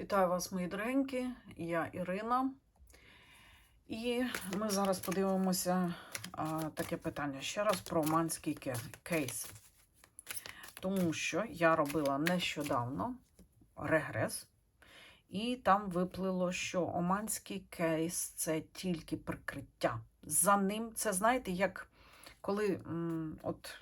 Вітаю вас, мої дорогенькі, я Ірина. І ми зараз подивимося а, таке питання ще раз про оманський кейс. Тому що я робила нещодавно регрес, і там виплило, що оманський кейс це тільки прикриття. За ним, це знаєте, як коли от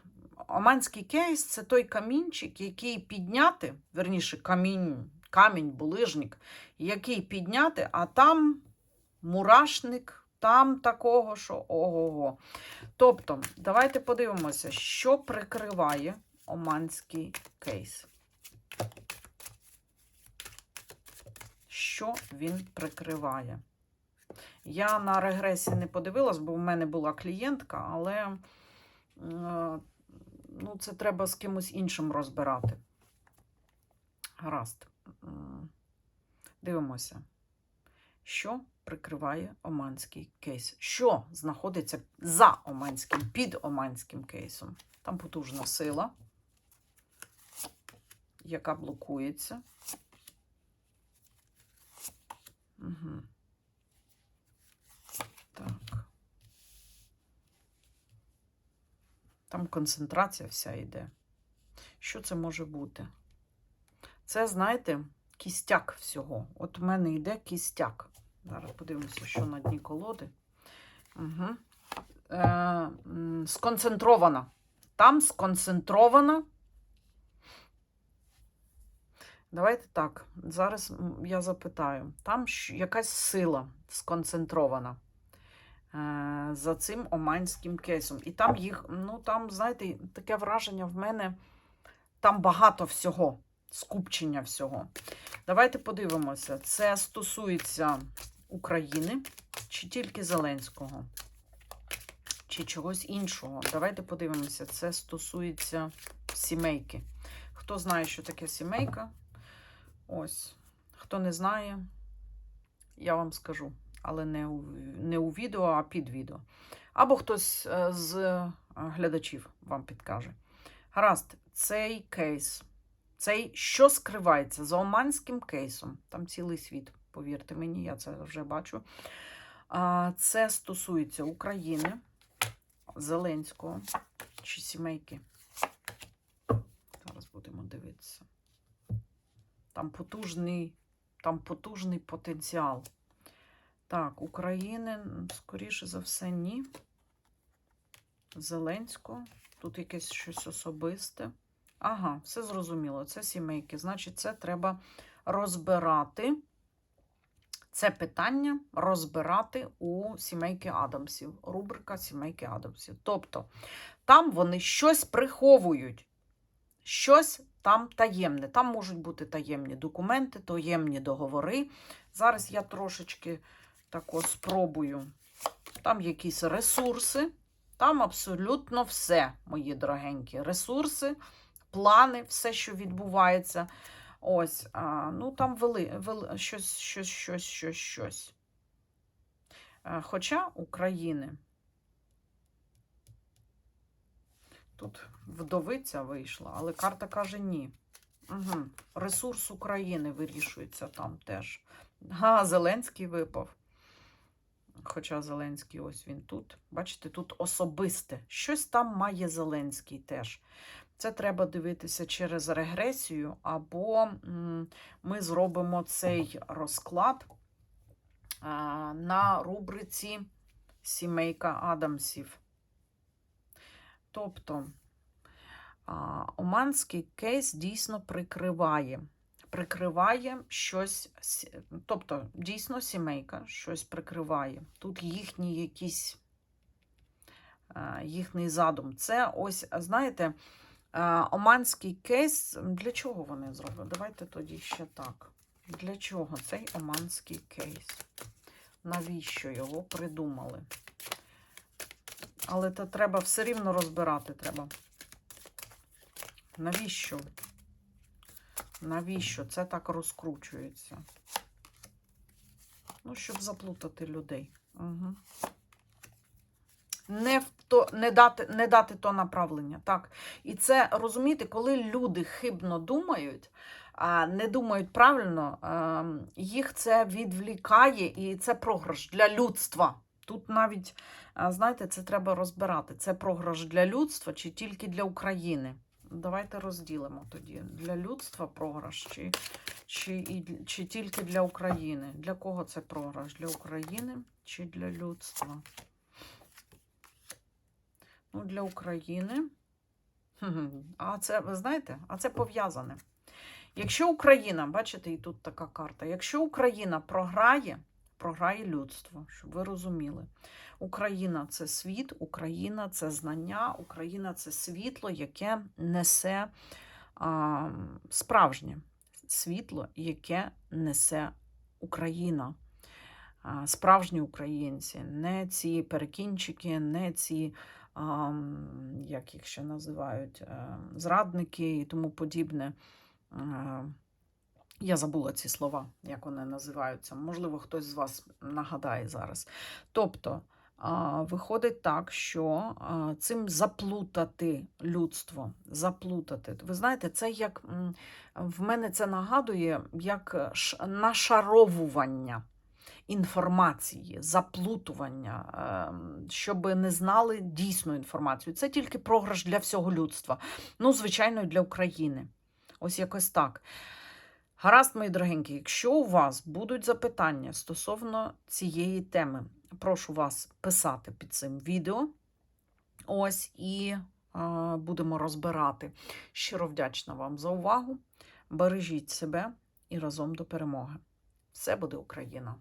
Оманський кейс це той камінчик, який підняти, верніше, камінь, камінь, булижник, який підняти, а там мурашник, там такого, що ого-го. Тобто, давайте подивимося, що прикриває оманський кейс. Що він прикриває? Я на регресі не подивилась, бо в мене була клієнтка, але е, ну, це треба з кимось іншим розбирати. Гаразд. М, Дивимося, що прикриває оманський кейс. Що знаходиться за оманським, під оманським кейсом? Там потужна сила, яка блокується. Угу. Так. Там концентрація вся йде. Що це може бути? Це, знаєте, кістяк всього. От в мене йде кістяк. Зараз подивимося, що на дні колоди. Угу. Е, сконцентрована. Там сконцентрована. Давайте так. Зараз я запитаю. Там якась сила сконцентрована е, за цим оманським кейсом. І там їх, ну там, знаєте, таке враження в мене, там багато всього, скупчення всього. Давайте подивимося, це стосується України чи тільки Зеленського, чи чогось іншого. Давайте подивимося, це стосується сімейки. Хто знає, що таке сімейка? Ось. Хто не знає, я вам скажу але не у, не у відео, а під відео. Або хтось е, з е, глядачів вам підкаже. Гаразд, цей кейс, цей, що скривається за оманським кейсом, там цілий світ, повірте мені, я це вже бачу. Це стосується України, Зеленського чи сімейки. Зараз будемо дивитися. Там потужний, там потужний потенціал. Так, України, скоріше за все, ні. Зеленського. Тут якесь щось особисте. Ага, все зрозуміло. Це сімейки. Значить, це треба розбирати. Це питання розбирати у сімейки Адамсів. Рубрика сімейки Адамсів. Тобто, там вони щось приховують, щось там таємне. Там можуть бути таємні документи, таємні договори. Зараз я трошечки тако спробую. Там якісь ресурси, там абсолютно все, мої дорогенькі. Ресурси, плани, все, що відбувається. Ось, а, ну там вели, вели щось, щось, щось, щось, щось. А, хоча України. Тут вдовиця вийшла, але карта каже ні. Угу. Ресурс України вирішується там теж. Га, Зеленський випав. Хоча Зеленський ось він тут. Бачите, тут особисте. Щось там має Зеленський теж. Це треба дивитися через регресію, або ми зробимо цей розклад на рубриці Сімейка Адамсів. Тобто, Оманський кейс дійсно прикриває. Прикриває щось, тобто, дійсно сімейка щось прикриває. Тут їхні якісь їхній задум. Це ось, знаєте, оманський кейс. Для чого вони зробили? Давайте тоді ще так. Для чого цей оманський кейс? Навіщо його придумали? Але це треба все рівно розбирати треба. Навіщо? Навіщо це так розкручується? Ну, щоб заплутати людей. Угу. Не, в то, не, дати, не дати то направлення. Так. І це розумієте, коли люди хибно думають, а, не думають правильно, їх це відвлікає і це програш для людства. Тут навіть, знаєте, це треба розбирати. Це програш для людства чи тільки для України. Давайте розділимо тоді. Для людства програш чи, чи, чи тільки для України. Для кого це програш? Для України чи для людства? Ну, для України. А це, ви знаєте, а це пов'язане. Якщо Україна, бачите, і тут така карта. Якщо Україна програє, програє людство, щоб ви розуміли. Україна це світ, Україна це знання, Україна це світло, яке несе а, справжнє світло, яке несе Україна. Справжні українці, не ці перекінчики, не ці, як їх ще називають, е, зрадники і тому подібне. Е, Я забула ці слова, як вони називаються. Можливо, хтось з вас нагадає зараз. Тобто, виходить так, що цим заплутати людство, заплутати. Ви знаєте, це як в мене це нагадує як нашаровування інформації, заплутування, ем, щоб не знали дійсну інформацію. Це тільки програш для всього людства. Ну, звичайно, і для України. Ось якось так. Гаразд, мої дорогенькі, якщо у вас будуть запитання стосовно цієї теми, прошу вас писати під цим відео. Ось і е, будемо розбирати. Щиро вдячна вам за увагу. Бережіть себе і разом до перемоги. Все буде Україна!